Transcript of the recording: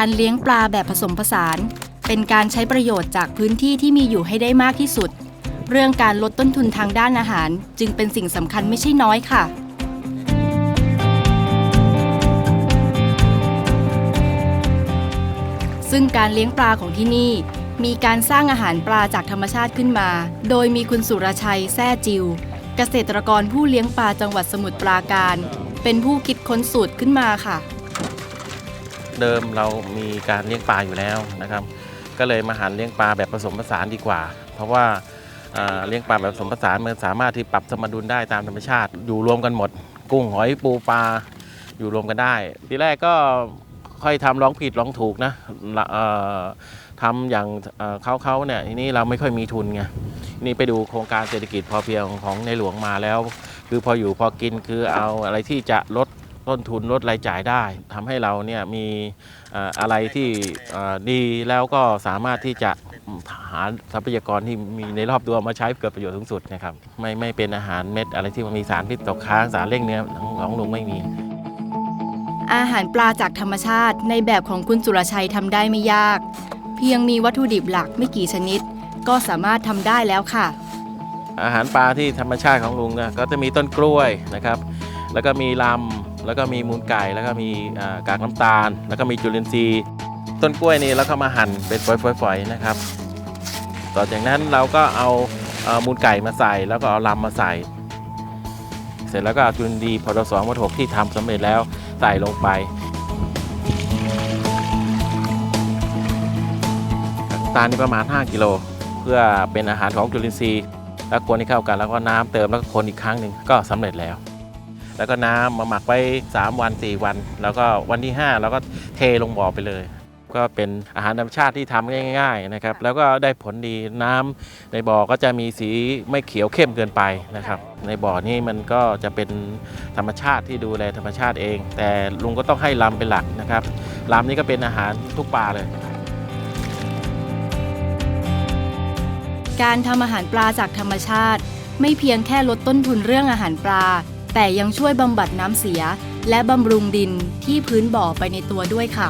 การเลี้ยงปลาแบบผสมผสาน เป็นการใช้ประโยชน์จากพื้นที่ที่มีอยู่ให้ได้มากที่สุด เรื่องการลดต้นทุนทางด้านอาหาร จึงเป็นสิ่งสำคัญไม่ใช่น้อยค่ะซึ่งการเลี้ยงปลาของที่นี่ มีการสร้างอาหารปลาจากธรรมชาติขึ้นมา โดยมีคุณสุรชัยแซ่จิว เกษตรกรผู้เลี้ยงปลาจังหวัดสมุทรปราการ เป็นผู้คิดค้นสูตรขึ้นมาค่ะ เดิมเรามีการเลี้ยงปลาอยู่แล้วนะครับ ก็เลยมาหันเลี้ยงปลาแบบผสมผสานดีกว่า เพราะว่าเลี้ยงปลาแบบผสมผสานมันสามารถที่ปรับสมดุลได้ตามธรรมชาติ อยู่รวมกันหมด กุ้งหอยปูปลาอยู่รวมกันได้ ทีแรกก็ค่อยทำร้องผิดร้องถูกนะทำอย่างเอ่อเขาเขาเนี่ยทีนี้เราไม่ค่อยมีทุนไงนี่ไปดูโครงการเศรษฐกิจพอเพียงของในหลวงมาแล้ว คือพออยู่พอกินคือเอาอะไรที่จะลด ต้นทุนลดรายจ่ายได้ทำให้เราเนี่ยมีเอ่ออะไรที่เอ่อดีแล้วก็สามารถที่จะหาทรัพยากรที่มีในรอบตัวมาใช้เกิดประโยชน์สูงสุดนะครับไม่ไม่เป็นอาหารเม็ดอะไรที่มันมีสารพิษตกค้างสารเร่งเนื้อของของลุงไม่มี อาหารปลาจากธรรมชาติ ในแบบของคุณสุรชัยทำได้ไม่ยาก เพียงมีวัตถุดิบหลักไม่กี่ชนิด ก็สามารถทำได้แล้วค่ะ อาหารปลาที่ธรรมชาติของลุงนะก็จะมีต้นกล้วยนะครับ แล้วก็มีลำ แล้วก็มีมูลไก่แล้วก็มีกากน้ำตาล แล้วก็มีจุลินทรีย์ ต้นกล้วยนี่แล้วก็มาหั่นเป็นฝอยๆนะครับ ต่อจากนั้นเราก็เอาเอ่อมูลไก่มาใส่ แล้วก็เอาลำมาใส่ เสร็จแล้วก็เอาจุลินทรีย์พอดสองพอหกที่ทำสำเร็จแล้วใส่ลงไปน้ำตาลนี่ประมาณ 5 กิโล เพื่อเป็นอาหารของจุลินทรีย์ แล้วคนให้เข้ากันแล้วก็น้ำเติมแล้วก็คนอีกครั้งหนึ่งก็สำเร็จแล้ว แล้วก็น้ำมาหมักไว้ 3 วัน 4 วัน แล้วก็วันที่5เราก็เทลงบ่อไปเลย ก็เป็นอาหารธรรมชาติที่ทำง่าย ๆนะครับ แล้วก็ได้ผลดีน้ำในบ่อก็จะมีสีไม่เขียวเข้มเกินไปนะครับ ในบ่อนี้มันก็จะเป็นธรรมชาติที่ดูแลธรรมชาติเอง แต่ลุงก็ต้องให้ลำเป็นหลักนะครับลำนี่ก็เป็นอาหารทุกปลาเลยการทำอาหารปลาจากธรรมชาติ ไม่เพียงแค่ลดต้นทุนเรื่องอาหารปลา แต่ยังช่วยบำบัดน้ำเสีย และบำรุงดินที่พื้นบ่อไปในตัวด้วยค่ะ